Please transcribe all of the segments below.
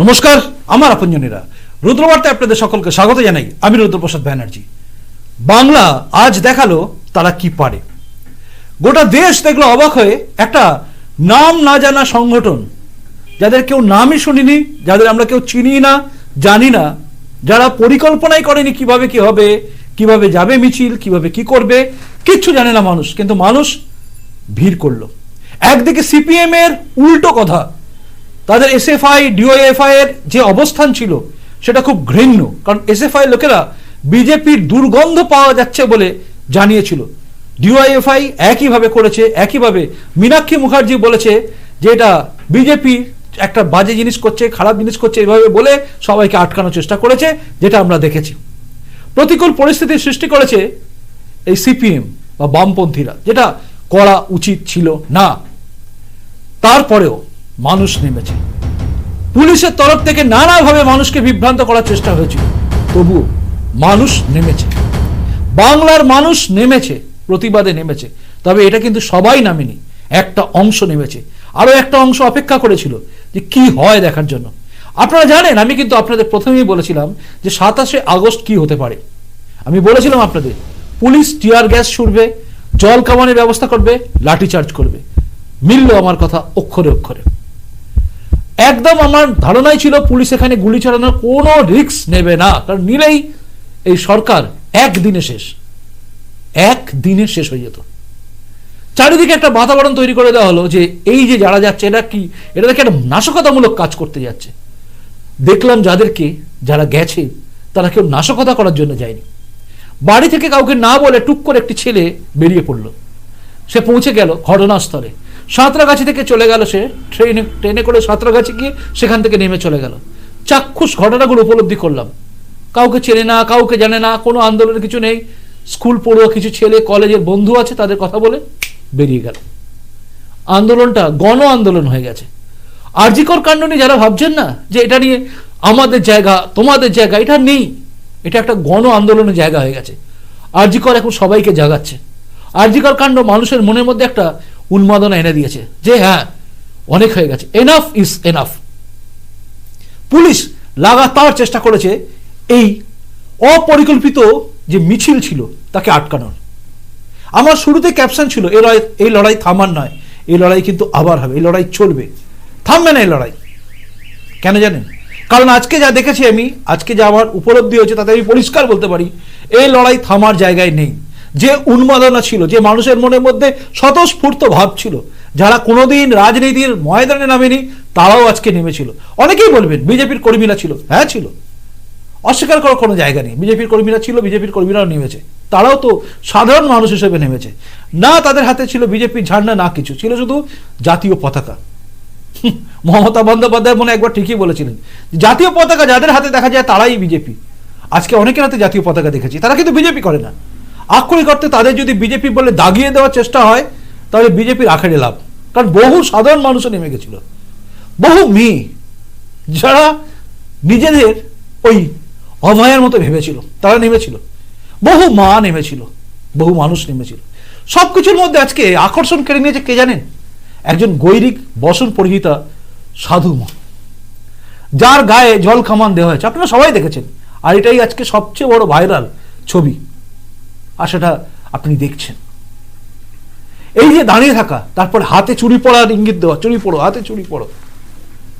নমস্কার, আমার আপনজনেরা। রুদ্রবার্তায় আপনাদের সকলকে স্বাগত জানাই। আমি রুদ্রপ্রসাদ ব্যানার্জি। বাংলা আজ দেখাল তারা কি পারে। গোটা দেশ দেখল অবাক হয়ে একটা নাম না জানা সংগঠন। যাদের কেউ নামই শুনিনি, যাদের আমরা কেউ চিনি না, জানি না। যারা পরিকল্পনাই করেনি কীভাবে কি হবে, কীভাবে যাবে মিছিল, কীভাবে কি করবে, কিচ্ছু জানে না মানুষ। কিন্তু মানুষ ভিড় করল। একদিকে সিপিএম এর উল্টো কথা তাদের এসএফআই ডিওএফআই এর যে অবস্থান ছিল, সেটা খুব ঘৃণ্য। কারণ এসএফআই লোকেরা বিজেপির দুর্গন্ধ পাওয়া যাচ্ছে বলে জানিয়েছিল। ডিওয়াইএফআই একইভাবে করেছে, একইভাবে মীনাক্ষী মুখার্জি বলেছে যে এটা বিজেপি একটা বাজে জিনিস করছে, খারাপ জিনিস করছে, এভাবে বলে সবাইকে আটকানোর চেষ্টা করেছে, যেটা আমরা দেখেছি। প্রতিকূল পরিস্থিতির সৃষ্টি করেছে এই সিপিএম বা বামপন্থীরা, যেটা করা উচিত ছিল না। তারপরেও মানুষ নেমেছে। পুলিশের তরফ থেকে নানাভাবে মানুষকে বিভ্রান্ত করার চেষ্টা হয়েছিল। তবুও মানুষ নেমেছে। বাংলার মানুষ নেমেছে, প্রতিবাদে নেমেছে। তবে এটা কিন্তু সবাই নামেনি, একটা অংশ নেমেছে। আরও একটা অংশ অপেক্ষা করেছিল যে কি হয় দেখার জন্য। আপনারা জানেন, আমি কিন্তু আপনাদের প্রথমেই বলেছিলাম যে সাতাশে আগস্ট কি হতে পারে। আমি বলেছিলাম আপনাদের, পুলিশ টিয়ার গ্যাস ছুড়বে, জল কামানের ব্যবস্থা করবে, লাঠিচার্জ করবে। মিলল আমার কথা অক্ষরে অক্ষরে। একদম আমার ধারণাই ছিল পুলিশ এখানে গুলি চালানোর কোনো রিস্ক নেবে না, কারণ নিলেই এই সরকার একদিনে শেষ। এক দিনে শেষ হয়ে যেত। চারিদিকে একটা বাতাবরণ তৈরি করে দেওয়া হলো যে এই যে যারা যাচ্ছে, এরা কি? এটা দেখে একটা নাশকতামূলক কাজ করতে যাচ্ছে। দেখলাম যাদেরকে, যারা গেছে, তারা কেউ নাশকতা করার জন্য যায়নি। বাড়ি থেকে কাউকে না বলে টুক করে একটি ছেলে বেরিয়ে পড়ল। সে পৌঁছে গেল ঘটনাস্থলে। সাঁতরাগাছি থেকে চলে গেল সে। ট্রেনে ট্রেনে করে সাঁতরাগাছি গিয়ে সেখান থেকে নেমে চলে গেল। চাক্ষুষ ঘটনাগুলো উপলব্ধি করলাম। কাউকে চেনে না, কাউকে জানে না, কোনো আন্দোলনের কিছু নেই। স্কুল পড়ুয়া, কিছু ছেলে, কলেজের বন্ধু আছে, তাদের কথা বলে বেরিয়ে গেল। আন্দোলনটা গণ আন্দোলন হয়ে গেছে। আরজিকর কাণ্ড নিয়ে যারা ভাবছেন না যে এটা নিয়ে আমাদের জায়গা, তোমাদের জায়গা, এটা নেই। এটা একটা গণ আন্দোলনের জায়গা হয়ে গেছে। আরজিকর এখন সবাইকে জাগাচ্ছে। আরজিকর কাণ্ড মানুষের মনের মধ্যে একটা উন্মাদনা এনে দিয়েছে। যে হ্যাঁ অনেক হয়ে গেছে। এনাফ ইজ এনাফ পুলিশ লাগাতার চেষ্টা করেছে এই অপরিকল্পিত যে মিছিল ছিল, তাকে আটকানোর। আমার শুরুতে ক্যাপশন ছিল এই লড়াই এই লড়াই থামার নয়। এই লড়াই কিন্তু আবার হবে। এই লড়াই চলবে। থামবে না এই লড়াই। কেন জানেন? কারণ আজকে যা দেখেছি আমি, আজকে যা আমার উপলব্ধি হয়েছে, তাতে আমি পরিষ্কার বলতে পারি এই লড়াই থামার জায়গায় নেই। যে উন্মাদনা ছিল, যে মানুষের মনের মধ্যে স্বতঃস্ফূর্ত ভাব ছিল, যারা কোনোদিন রাজনীতির ময়দানে নামেনি, তারাও আজকে নেমেছিল। অনেকেই বলবেন, বিজেপির কর্মীরা ছিল। হ্যাঁ ছিল। অস্বীকার করার কোনো জায়গা নেই। বিজেপির কর্মীরা ছিল, বিজেপির কর্মীরাও নেমেছে। তারাও তো সাধারণ মানুষ হিসেবে নেমেছে। না তাদের হাতে ছিল বিজেপির ঝান্ডা, না কিছু। ছিল শুধু জাতীয় পতাকা। মমতা বন্দ্যোপাধ্যায় মনে একবার ঠিকই বলেছিলেন। জাতীয় পতাকা যাদের হাতে দেখা যায়, তারাই বিজেপি। আজকে অনেকের হাতে জাতীয় পতাকা দেখেছি। তারা কিন্তু বিজেপি করে না। আক্ষরিক অর্থে তাদের যদি বিজেপি বলে দাগিয়ে দেওয়ার চেষ্টা হয়, তাহলে বিজেপির আখেরে লাভ। কারণ বহু সাধারণ মানুষও নেমে গেছিল। বহু মেয়ে যারা নিজেদের ওই অভয়ের মতো ভেবেছিল, তারা নেমেছিল। বহু মা নেমেছিল, বহু মানুষ নেমেছিল। সব কিছুর মধ্যে আজকে আকর্ষণ কেড়ে নিয়েছে কে জানেন? একজন গৈরিক বসন পরিহিতা সাধু মা। যার গায়ে জল কামান দেওয়া হয়েছে। আপনারা সবাই দেখেছেন। আর এটাই আজকে সবচেয়ে বড় ভাইরাল ছবি। সেটা আপনি দেখছেন। এই যে দাঁড়িয়ে থাকা, তারপর হাতে চুরি পড়ার ইঙ্গিত দেওয়া, চুরি পড়ো, হাতে চুরি পড়ো।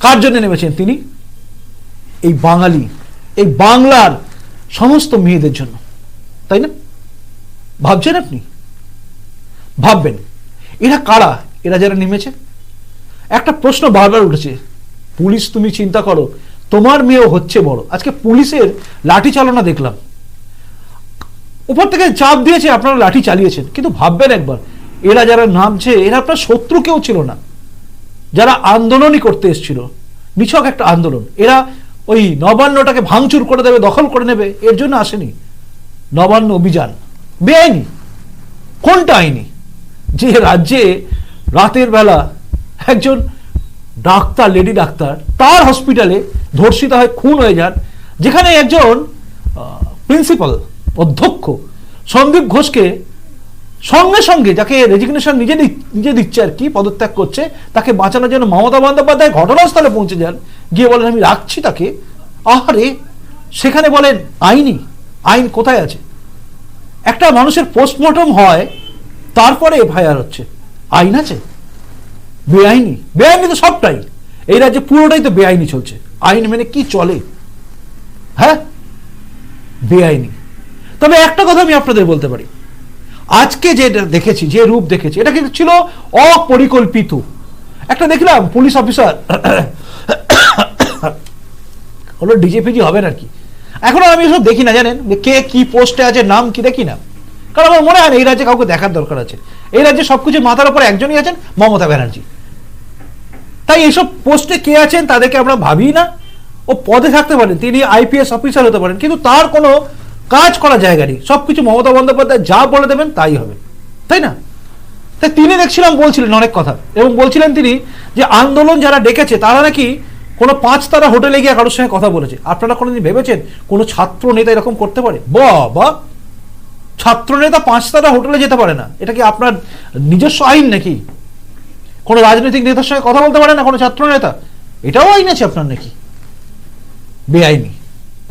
কার জন্য নেমেছেন তিনি? এই বাঙালি, এই বাংলার সমস্ত মেয়েদের জন্য। তাই না? ভাবছেন আপনি? ভাববেন, এরা কারা? এরা যারা নেমেছে? একটা প্রশ্ন বারবার উঠেছে, পুলিশ তুমি চিন্তা করো, তোমার মেয়েও হচ্ছে বড়। আজকে পুলিশের লাঠি চালনা দেখলাম। উপর থেকে চাপ দিয়েছে, আপনারা লাঠি চালিয়েছেন। কিন্তু ভাববেন একবার, এরা যারা নামছে, এরা আপনার শত্রু কেউ ছিল না। যারা আন্দোলনই করতে এসেছিল, নিছক একটা আন্দোলন। এরা ওই নবান্নটাকে ভাঙচুর করে দেবে, দখল করে নেবে, এর জন্য আসেনি। নবান্ন অভিযান। বেআইনি। কোনটা আইনি? যে রাজ্যে রাতের বেলা একজন ডাক্তার, লেডি ডাক্তার, তার হসপিটালে ধর্ষিত হয়, খুন হয়ে যান, যেখানে একজন প্রিন্সিপাল অধ্যক্ষ। সন্দীপ ঘোষকে সঙ্গে সঙ্গে যাকে রেজিগনেশন নিজে নিজে দিচ্ছে আর কি, পদত্যাগ করছে, তাকে বাঁচানোর জন্য মমতা বন্দ্যোপাধ্যায় ঘটনাস্থলে পৌঁছে যান। গিয়ে বলেন, আমি রাখছি তাকে। আহারে, সেখানে বলেন, আইনি, আইন কোথায় আছে? একটা মানুষের পোস্টমর্টম হয়, তারপরে এফআইআর হচ্ছে। আইন আছে? বেআইনি। বেআইনি তো সবটাই। এই রাজ্যে পুরোটাই তো বেআইনি চলছে। আইন মেনে কি চলে? হ্যাঁ? বেআইনি। তবে একটা কথা আমি আপনাদের বলতে পারি। আজকে যেটা দেখেছি, যে রূপ দেখেছি, এটা কিন্তু ছিল অপরিকল্পিত। একটা দেখলাম, পুলিশ অফিসার হলো ডিজেপিজি হবে নাকি? এখন আমি এসব দেখি না, জানেন? কে কি পোস্টে আছে, নাম কি দেখি না। কারণ আমার মনে হয় না, এই রাজ্যে কাউকে দেখার দরকার আছে। এই রাজ্যে সবকিছু মাথার উপর একজনই আছেন, মমতা ব্যানার্জি। তাই এইসব পোস্টে কে আছেন, তাদেরকে আমরা ভাবি না। ও পদে থাকতে পারেন, তিনি আইপিএস অফিসার হতে পারেন, কিন্তু তার কোনো কাজ করা জায়গা নেই। সবকিছু মমতা বন্দ্যোপাধ্যায় যা বলে দেবেন তাই হবে। তাই না? তাই তিনি দেখছিলাম বলছিলেন অনেক কথা। এবং বলছিলেন তিনি যে আন্দোলন যারা ডেকেছে, তারা নাকি কোনো পাঁচ তারা হোটেলে গিয়ে কারোর সঙ্গে কথা বলেছে। আপনারা কোনোদিন ভেবেছেন কোনো ছাত্র নেতা এরকম করতে পারে? বাবা ছাত্র নেতা পাঁচ তারা হোটেলে যেতে পারে না। এটা কি আপনার নিজস্ব আইন নাকি? কোনো রাজনৈতিক নেতার সঙ্গে কথা বলতে পারে না কোনো ছাত্র নেতা এটাও আইন আছে আপনার নাকি? বেআইনি।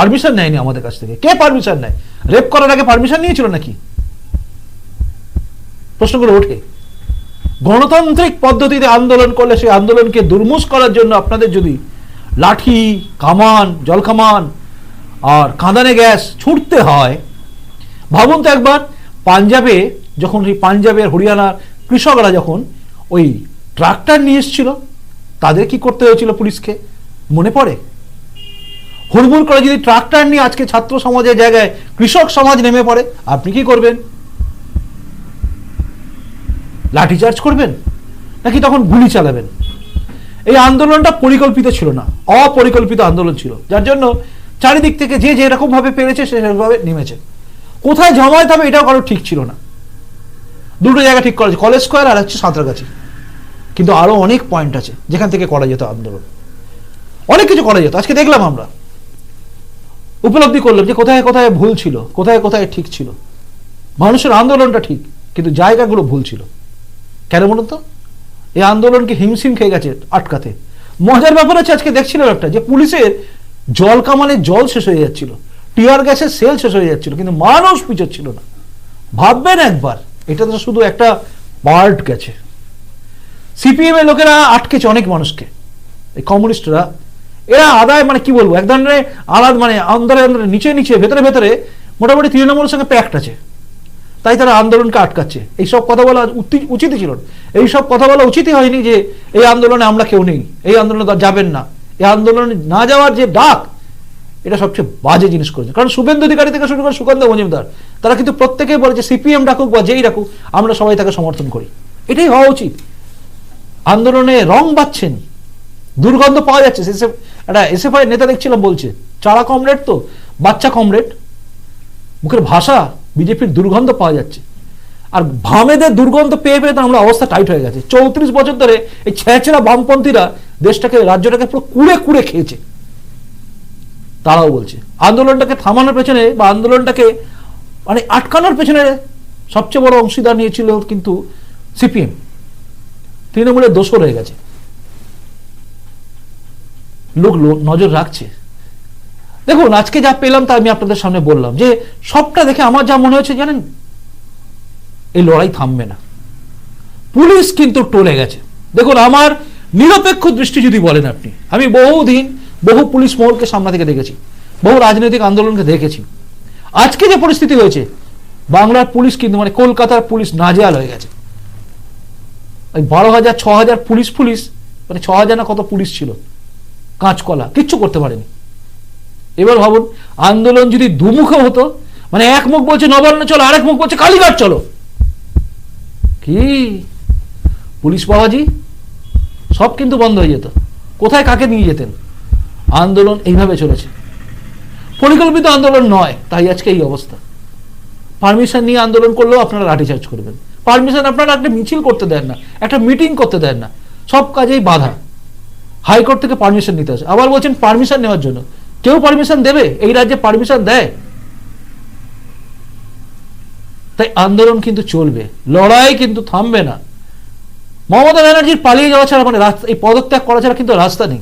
পারমিশন নেয়নি আমাদের কাছ থেকে। কে পারমিশন নেয়? রেপ করার আগে পারমিশন নিয়েছিল নাকি? প্রশ্নগুলো ওঠে। গণতান্ত্রিক পদ্ধতিতে আন্দোলন করলে সেই আন্দোলনকে দুর্মুষ করার জন্য আপনাদের যদি লাঠি, কামান জলকামান আর কাঁদানে গ্যাস ছুটতে হয়, ভাবুন তো একবার, পাঞ্জাবে যখন এই পাঞ্জাবের হরিয়ানার কৃষকরা যখন ওই ট্রাক্টর নিয়ে এসেছিল, তাদের কি করতে হয়েছিল পুলিশকে? মনে পড়ে? হুড়মুড় করে যদি ট্রাক্টর নিয়ে আজকে ছাত্র সমাজের জায়গায় কৃষক সমাজ নেমে পড়ে, আপনি কি করবেন? লাঠিচার্জ করবেন? নাকি তখন গুলি চালাবেন? এই আন্দোলনটা পরিকল্পিত ছিল না, অপরিকল্পিত আন্দোলন ছিল। যার জন্য চারিদিক থেকে যে যেরকম ভাবে পেরেছে, সে সেরকমভাবে নেমেছে। কোথায় জমায়েত হবে এটাও কারও ঠিক ছিল না। দুটো জায়গা ঠিক করা কলেজ স্কোয়ার আর হচ্ছে সাঁতরাগাছি। কিন্তু আরও অনেক পয়েন্ট আছে, যেখান থেকে করা যেত আন্দোলন। অনেক কিছু করা যেত, আজকে দেখলাম আমরা। উপলব্ধি করলাম যে কোথায় কোথায় ভুল ছিল, কোথায় কোথায় ঠিক ছিল। মানুষের আন্দোলনটা ঠিক, কিন্তু জায়গাগুলো ভুল ছিল। কেন বলুন তো? এই আন্দোলনকে হিমশিম খেয়ে গেছে আটকাতে? মজার ব্যাপার আছে আজকে দেখছিলাম একটা, যে পুলিশের জল কামালে জল শেষ হয়ে যাচ্ছিল, টিয়ার গ্যাসের সেল শেষ হয়ে যাচ্ছিল, কিন্তু মানুষ পিছোচ্ছিল না। ভাববেন একবার, এটা তো শুধু একটা পার্ট গেছে। সিপিএম এর লোকেরা আটকেছে অনেক মানুষকে। এই কমিউনিস্টরা এরা আদায় মানে কি বলব? এক ধরনের আলাদা মানে আন্দোলন নিচে নিচে, ভেতরে ভেতরে মোটামুটি তৃণমূলের সঙ্গে প্যাক্ট আছে। তাই তারা আন্দোলনকে আটকাচ্ছে। এইসব কথা বলা উচিতই ছিল। না এইসব কথা বলা উচিতই হয়নি যে এই আন্দোলনে আমরা কেউ নেই, এই আন্দোলনে যাবেন না। এই আন্দোলনে না যাওয়ার যে ডাক, এটা সবচেয়ে বাজে জিনিস করেছে কারণ শুভেন্দু অধিকারী থেকে শুরু করে সুকান্ত মজুমদার, তারা কিন্তু প্রত্যেকেই বলে যে সিপিএম ডাকুক বা যেই ডাকুক, আমরা সবাই তাকে সমর্থন করি। এটাই হওয়া উচিত। আন্দোলনে রং বাচ্ছেন দুর্গন্ধ পাওয়া যাচ্ছে। একটা এসএফআই নেতা দেখছিলাম বলছে, চারা কমরেড তো, বাচ্চা কমরেড মুখের ভাষা বিজেপির দুর্গন্ধ পাওয়া যাচ্ছে। আর ভামেদের দুর্গন্ধ পেয়ে পেয়ে তো আমরা অবস্থা টাইট হয়ে গেছে। চৌত্রিশ বছর ধরে এই ছেঁচড়া বামপন্থীরা দেশটাকে, রাজ্যটাকে পুরো কুড়ে কুড়ে খেয়েছে। তারাও বলছে, আন্দোলনটাকে থামানোর পেছনে বা আন্দোলনটাকে মানে আটকানোর পেছনে সবচেয়ে বড় অংশীদার নিয়েছিল কিন্তু সিপিএম। তৃণমূলের দোষর হয়ে গেছে। লোক নজর রাখছে। দেখুন, আজকে যা পেলাম তা আমি আপনাদের সামনে বললাম যে, সবটা দেখে আমার যা মনে হচ্ছে জানেন, এই লড়াই থামবে না। পুলিশ কিন্তু টলে গেছে। দেখুন, আমার নিরপেক্ষ দৃষ্টি যদি বলেন আপনি, আমি বহুদিন বহু পুলিশ মহলকে সামনে থেকে দেখেছি, বহু রাজনৈতিক আন্দোলনকে দেখেছি। আজকে যে পরিস্থিতি হয়েছে, বাংলার পুলিশ কিন্তু মানে কলকাতার পুলিশ নাজেহাল হয়ে গেছে। ওই বারো হাজার, ছ হাজার পুলিশ পুলিশ মানে ছ হাজার না কত পুলিশ ছিল কাঁচকলা, কিচ্ছু করতে পারেনি। এবার ভাবুন, আন্দোলন যদি দুমুখে হতো মানে এক মুখ বলছে নবান্ন চলো, আরেক মুখ বলছে কালীঘাট চলো। কি? পুলিশ বাবাজি? সব কিন্তু বন্ধ হয়ে যেত। কোথায় কাকে নিয়ে যেতেন? আন্দোলন এইভাবে চলেছে। পরিকল্পিত আন্দোলন নয়, তাই আজকে এই অবস্থা। পারমিশন নিয়ে আন্দোলন করলেও আপনারা লাঠিচার্জ করবেন। পারমিশন আপনারা একটা মিছিল করতে দেন না, একটা মিটিং করতে দেন না। সব কাজেই বাধা। হাইকোর্ট থেকে পারমিশন নিতে আসে। আবার বলছেন পারমিশন নেওয়ার জন্য। কেউ পারমিশন দেবে? এই রাজ্যে পারমিশন দেয়? তাই আন্দোলন কিন্তু চলবে। লড়াই কিন্তু থামবে না। মমতা ব্যানার্জির পালিয়ে যাওয়া ছাড়া মানে রাস্তা এই পদত্যাগ করা ছাড়া কিন্তু রাস্তা নেই।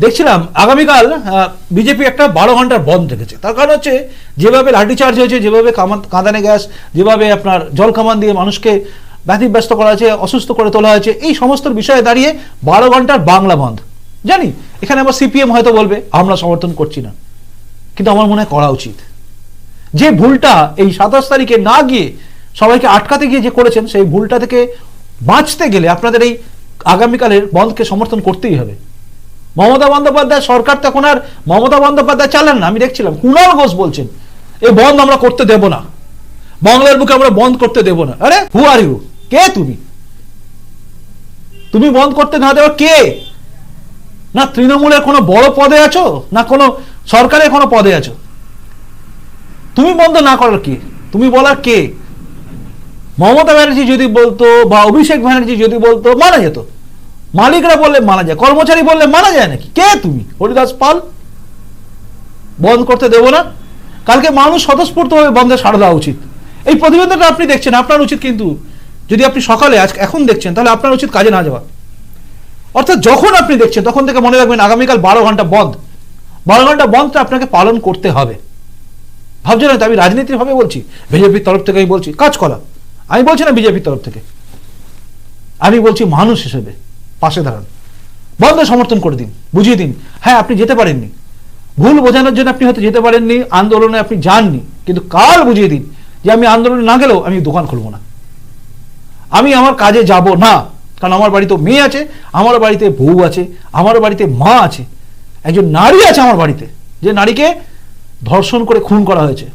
দেখছিলাম, আগামীকাল বিজেপি একটা বারো ঘণ্টার বন্ধ রেখেছে। তার কারণ হচ্ছে, যেভাবে লাঠিচার্জ হয়েছে, যেভাবে কামান- কাঁদানে গ্যাস, যেভাবে আপনার জল কামান দিয়ে মানুষকে ব্যতিব্যস্ত করা হয়েছে, অসুস্থ করে তোলা হয়েছে, এই সমস্ত বিষয়ে দাঁড়িয়ে বারো ঘণ্টার বাংলা বন্ধ। জানি? এখানে আমার সিপিএম হয়তো বলবে, আমরা সমর্থন করছি না। কিন্তু আমার মনে করা উচিত। যে ভুলটা এই সাতাশ তারিখে না গিয়ে সবাইকে আটকাতে গিয়ে যে করেছেন, সেই ভুলটা থেকে বাঁচতে গেলে আপনাদের এই আগামীকালের বন্ধকে সমর্থন করতেই হবে। মমতা বন্দ্যোপাধ্যায় সরকার তো এখন আর মমতা বন্দ্যোপাধ্যায় চালান না। আমি দেখছিলাম কুণাল ঘোষ বলছেন এই বন্ধ আমরা করতে দেব না। বাংলার বুকে আমরা বন্ধ করতে দেব না। আরে হু আর ইউ কে তুমি? তুমি বন্ধ করতে না দেওয়া কে? না তৃণমূলের কোনো বড় পদে আছো? না কোনো সরকারের কোনো পদে আছো? তুমি বন্ধ না করার কে? তুমি বলার কে? মমতা ব্যানার্জি যদি বলতো বা অভিষেক ব্যানার্জি যদি বলতো, মানা যেত। মালিকরা বললে মানা যায়, কর্মচারী বললে মানা যায় নাকি? কে তুমি? হরিদাস পাল? বন্ধ করতে দেবো না। কালকে মানুষ স্বতঃস্ফূর্তভাবে বন্ধে সাড়া দেওয়া উচিত। এই প্রতিবেদনটা আপনি দেখছেন, আপনার উচিত কিন্তু যদি আপনি সকালে আজ এখন দেখছেন, তাহলে আপনার উচিত কাজে না যাওয়া। অর্থাৎ যখন আপনি দেখছেন, তখন থেকে মনে রাখবেন আগামীকাল বারো ঘণ্টা বন্ধ। বারো ঘণ্টা বন্ধটা আপনাকে পালন করতে হবে। ভাবছেন না আমি রাজনীতির ভাবে বলছি, বিজেপির তরফ থেকে আমি বলছি, কাজ করা। আমি বলছি না বিজেপির তরফ থেকে। আমি বলছি মানুষ হিসেবে পাশে দাঁড়ান। বন্ধ সমর্থন করে দিন, বুঝিয়ে দিন। হ্যাঁ আপনি যেতে পারেননি। ভুল বোঝানোর জন্য আপনি হয়তো যেতে পারেননি, আন্দোলনে আপনি যাননি। কিন্তু কাল বুঝিয়ে দিন যে আমি আন্দোলনে না গেলেও আমি দোকান খুলবো না। আমি আমার কাজে যাব না। কারণ আমার বাড়িতে মেয়ে আছে, আমার বাড়িতে বউ আছে, আমার বাড়িতে মা আছে। একজন নারী আছে আমার বাড়িতে, যে নারীকে ধর্ষণ করে খুন করা হয়েছে।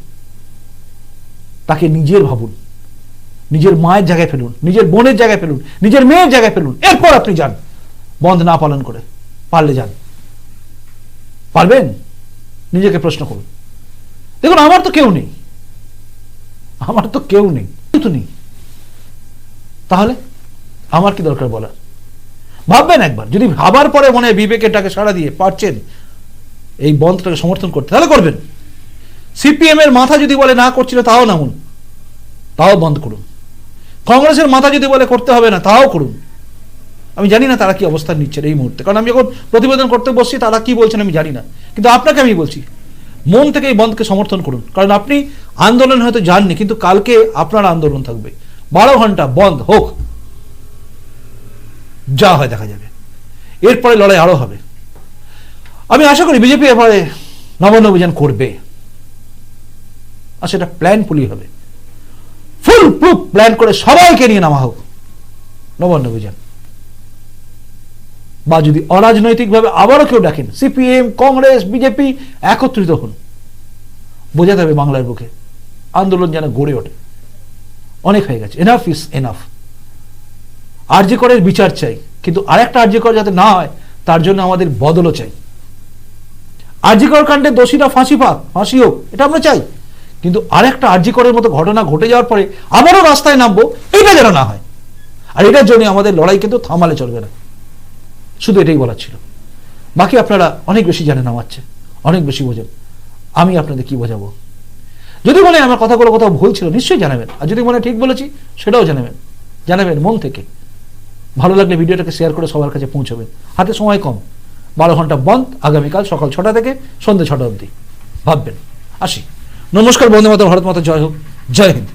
তাকে নিজের ভাবুন, নিজের মায়ের জায়গায় ফেলুন, নিজের বোনের জায়গায় ফেলুন, নিজের মেয়ের জায়গায় ফেলুন, এরপর আপনি যান। বন্ধ না পালন করে, পারলে যান। পারবেন? নিজেকে প্রশ্ন করুন। দেখুন, আমার তো কেউ নেই। আমার তো কেউ নেই। কেউ তো নেই। তাহলে আমার কি দরকার বলার? ভাববেন একবার, যদি ভাবার পরে মনে হয় বিবেকেরটাকে সাড়া দিয়ে পারছেন, এই বন্ধটাকে সমর্থন করতে, তাহলে করবেন। সিপিএম এর মাথা যদি বলে না করছিল, তাও নামুন। তাও বন্ধ করুন। কংগ্রেসের মাথা যদি বলে করতে হবে না, তাও করুন। আমি জানি না তারা কি অবস্থান নিচ্ছেন এই মুহূর্তে। কারণ আমি যখন প্রতিবেদন করতে বসছি, তারা কি বলছেন আমি জানি না। কিন্তু আপনাকে আমি বলছি, মন থেকে এই বন্ধকে সমর্থন করুন। কারণ আপনি আন্দোলন হয়তো যাননি, কিন্তু কালকে আপনার আন্দোলন থাকবে। বারো ঘণ্টা বন্ধ হোক। যা হয় দেখা যাবে। এরপরে লড়াই আরও হবে। আমি আশা করি বিজেপি এবারে নবান্ন অভিযান করবে। আর সেটা প্ল্যান পুলি হবে। ফুল প্রুফ প্ল্যান করে সবাইকে নিয়ে নামা হোক নবান্ন অভিযান। বা যদি অরাজনৈতিকভাবে আবারও কেউ ডাকেন, সিপিএম, কংগ্রেস, বিজেপি, একত্রিত হন। বোঝাতে হবে বাংলার বুকে। আন্দোলন যেন গড়ে ওঠে। অনেক হয়ে গেছে। এনাফ ইস এনাফ আর্যকরের বিচার চাই, কিন্তু আরেকটা আর্যকর যাতে না হয়, তার জন্য আমাদের বদলও চাই। আর্যিকর কাণ্ডে দোষীরা ফাঁসি পাক, ফাঁসি হোক, এটা আমরা চাই। কিন্তু আরেকটা আর্যিকরের মতো ঘটনা ঘটে যাওয়ার পরে আবারও রাস্তায় নামবো, এটা যেন না হয়। আর এটার জন্য আমাদের লড়াই কিন্তু থামালে চলবে না। শুধু এটাই বলার ছিল। বাকি আপনারা অনেক বেশি জানেন আমার চেয়ে, অনেক বেশি বোঝেন। আমি আপনাদের কি বোঝাবো? যদি মনে আমার কথাগুলো কোথাও ভুল ছিল, নিশ্চয়ই জানাবেন। আর যদি মনে ঠিক বলেছি, সেটাও জানাবেন। জানাবেন মন থেকে। ভালো লাগলে ভিডিওটাকে শেয়ার করে সবার কাছে পৌঁছবেন। হাতে সময় কম। বারো ঘণ্টা বন্ধ। আগামীকাল সকাল ছটা থেকে সন্ধ্যে ছটা অবধি। ভাববেন। আসি। নমস্কার বন্ধু মাতা ভারত মাতা জয় হোক। জয় হিন্দ।